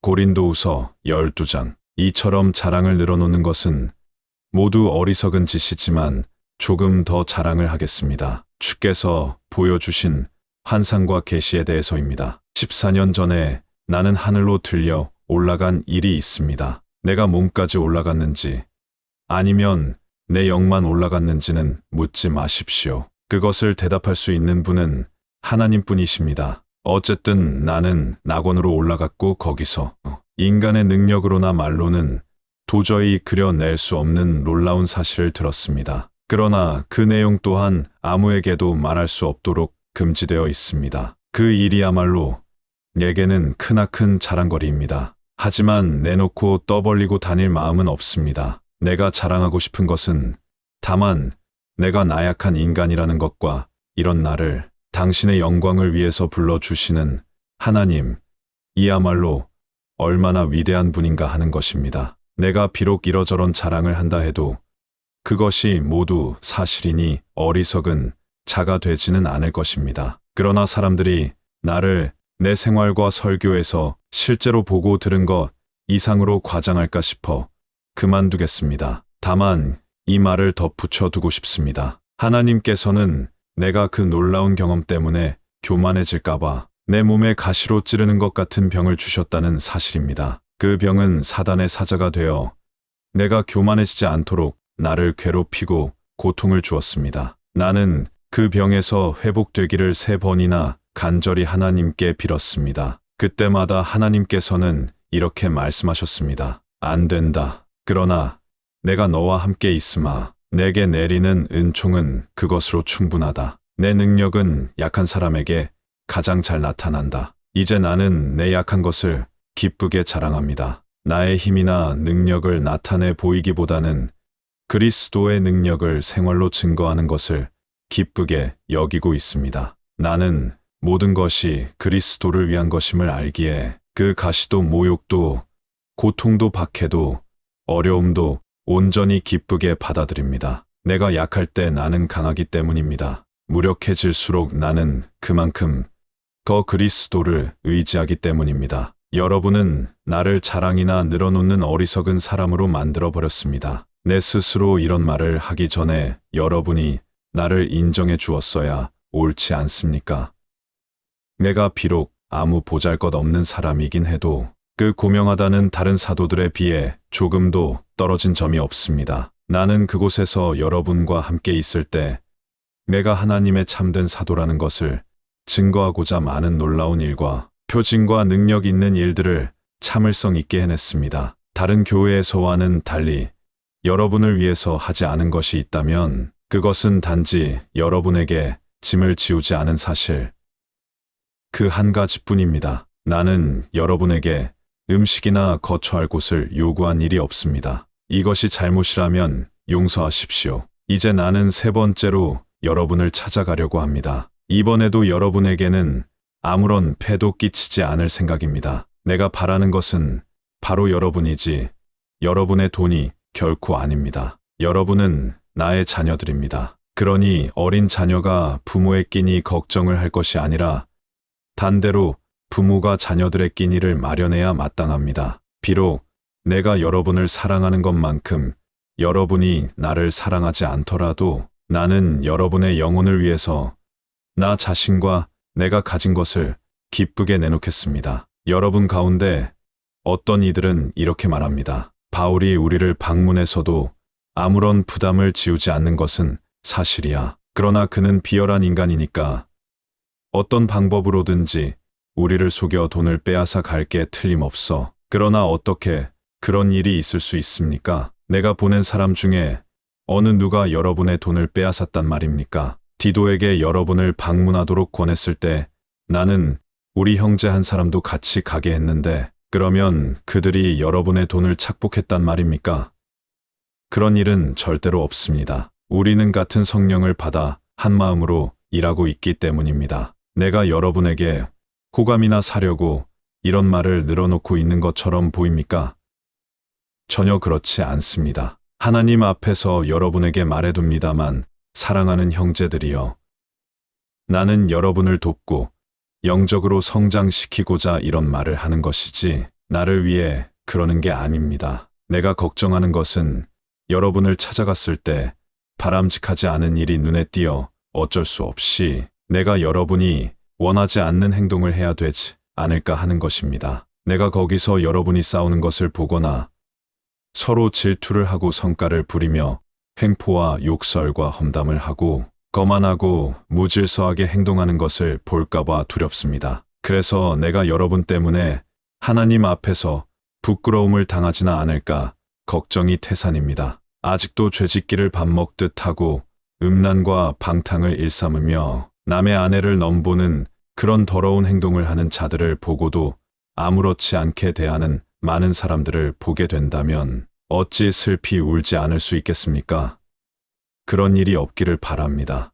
고린도후서 12장. 이처럼 자랑을 늘어놓는 것은 모두 어리석은 짓이지만 조금 더 자랑을 하겠습니다. 주께서 보여주신 환상과 계시에 대해서입니다. 14년 전에 나는 하늘로 들려 올라간 일이 있습니다. 내가 몸까지 올라갔는지 아니면 내 영만 올라갔는지는 묻지 마십시오. 그것을 대답할 수 있는 분은 하나님뿐이십니다. 어쨌든 나는 낙원으로 올라갔고 거기서 인간의 능력으로나 말로는 도저히 그려낼 수 없는 놀라운 사실을 들었습니다. 그러나 그 내용 또한 아무에게도 말할 수 없도록 금지되어 있습니다. 그 일이야말로 내게는 크나큰 자랑거리입니다. 하지만 내놓고 떠벌리고 다닐 마음은 없습니다. 내가 자랑하고 싶은 것은 다만 내가 나약한 인간이라는 것과 이런 나를 당신의 영광을 위해서 불러주시는 하나님, 이야말로 얼마나 위대한 분인가 하는 것입니다. 내가 비록 이러저런 자랑을 한다 해도 그것이 모두 사실이니 어리석은 자가 되지는 않을 것입니다. 그러나 사람들이 나를 내 생활과 설교에서 실제로 보고 들은 것 이상으로 과장할까 싶어 그만두겠습니다. 다만 이 말을 덧붙여 두고 싶습니다. 하나님께서는 내가 그 놀라운 경험 때문에 교만해질까봐 내 몸에 가시로 찌르는 것 같은 병을 주셨다는 사실입니다. 그 병은 사단의 사자가 되어 내가 교만해지지 않도록 나를 괴롭히고 고통을 주었습니다. 나는 그 병에서 회복되기를 세 번이나 간절히 하나님께 빌었습니다. 그때마다 하나님께서는 이렇게 말씀하셨습니다. 안 된다. 그러나 내가 너와 함께 있으마. 내게 내리는 은총은 그것으로 충분하다. 내 능력은 약한 사람에게 가장 잘 나타난다. 이제 나는 내 약한 것을 기쁘게 자랑합니다. 나의 힘이나 능력을 나타내 보이기보다는 그리스도의 능력을 생활로 증거하는 것을 기쁘게 여기고 있습니다. 나는 모든 것이 그리스도를 위한 것임을 알기에 그 가시도 모욕도 고통도 박해도 어려움도 온전히 기쁘게 받아들입니다. 내가 약할 때 나는 강하기 때문입니다. 무력해질수록 나는 그만큼 더 그리스도를 의지하기 때문입니다. 여러분은 나를 자랑이나 늘어놓는 어리석은 사람으로 만들어 버렸습니다. 내 스스로 이런 말을 하기 전에 여러분이 나를 인정해 주었어야 옳지 않습니까? 내가 비록 아무 보잘 것 없는 사람이긴 해도 그 고명하다는 다른 사도들에 비해 조금도 떨어진 점이 없습니다. 나는 그곳에서 여러분과 함께 있을 때 내가 하나님의 참된 사도라는 것을 증거하고자 많은 놀라운 일과 표징과 능력 있는 일들을 참을성 있게 해냈습니다. 다른 교회에서와는 달리 여러분을 위해서 하지 않은 것이 있다면 그것은 단지 여러분에게 짐을 지우지 않은 사실. 그 한 가지뿐입니다. 나는 여러분에게 음식이나 거처할 곳을 요구한 일이 없습니다. 이것이 잘못이라면 용서하십시오. 이제 나는 세 번째로 여러분을 찾아가려고 합니다. 이번에도 여러분에게는 아무런 폐도 끼치지 않을 생각입니다. 내가 바라는 것은 바로 여러분이지 여러분의 돈이 결코 아닙니다. 여러분은 나의 자녀들입니다. 그러니 어린 자녀가 부모의 끼니 걱정을 할 것이 아니라 반대로 부모가 자녀들의 끼니를 마련해야 마땅합니다. 비록 내가 여러분을 사랑하는 것만큼 여러분이 나를 사랑하지 않더라도 나는 여러분의 영혼을 위해서 나 자신과 내가 가진 것을 기쁘게 내놓겠습니다. 여러분 가운데 어떤 이들은 이렇게 말합니다. 바울이 우리를 방문해서도 아무런 부담을 지우지 않는 것은 사실이야. 그러나 그는 비열한 인간이니까 어떤 방법으로든지 우리를 속여 돈을 빼앗아 갈 게 틀림없어. 그러나 어떻게 그런 일이 있을 수 있습니까? 내가 보낸 사람 중에 어느 누가 여러분의 돈을 빼앗았단 말입니까? 디도에게 여러분을 방문하도록 권했을 때 나는 우리 형제 한 사람도 같이 가게 했는데 그러면 그들이 여러분의 돈을 착복했단 말입니까? 그런 일은 절대로 없습니다. 우리는 같은 성령을 받아 한 마음으로 일하고 있기 때문입니다. 내가 여러분에게 호감이나 사려고 이런 말을 늘어놓고 있는 것처럼 보입니까? 전혀 그렇지 않습니다. 하나님 앞에서 여러분에게 말해둡니다만 사랑하는 형제들이여. 나는 여러분을 돕고 영적으로 성장시키고자 이런 말을 하는 것이지 나를 위해 그러는 게 아닙니다. 내가 걱정하는 것은 여러분을 찾아갔을 때 바람직하지 않은 일이 눈에 띄어 어쩔 수 없이 내가 여러분이 원하지 않는 행동을 해야 되지 않을까 하는 것입니다. 내가 거기서 여러분이 싸우는 것을 보거나 서로 질투를 하고 성과를 부리며 횡포와 욕설과 험담을 하고 거만하고 무질서하게 행동하는 것을 볼까봐 두렵습니다. 그래서 내가 여러분 때문에 하나님 앞에서 부끄러움을 당하지나 않을까 걱정이 태산입니다. 아직도 죄짓기를 밥 먹듯 하고 음란과 방탕을 일삼으며 남의 아내를 넘보는 그런 더러운 행동을 하는 자들을 보고도 아무렇지 않게 대하는 많은 사람들을 보게 된다면 어찌 슬피 울지 않을 수 있겠습니까? 그런 일이 없기를 바랍니다.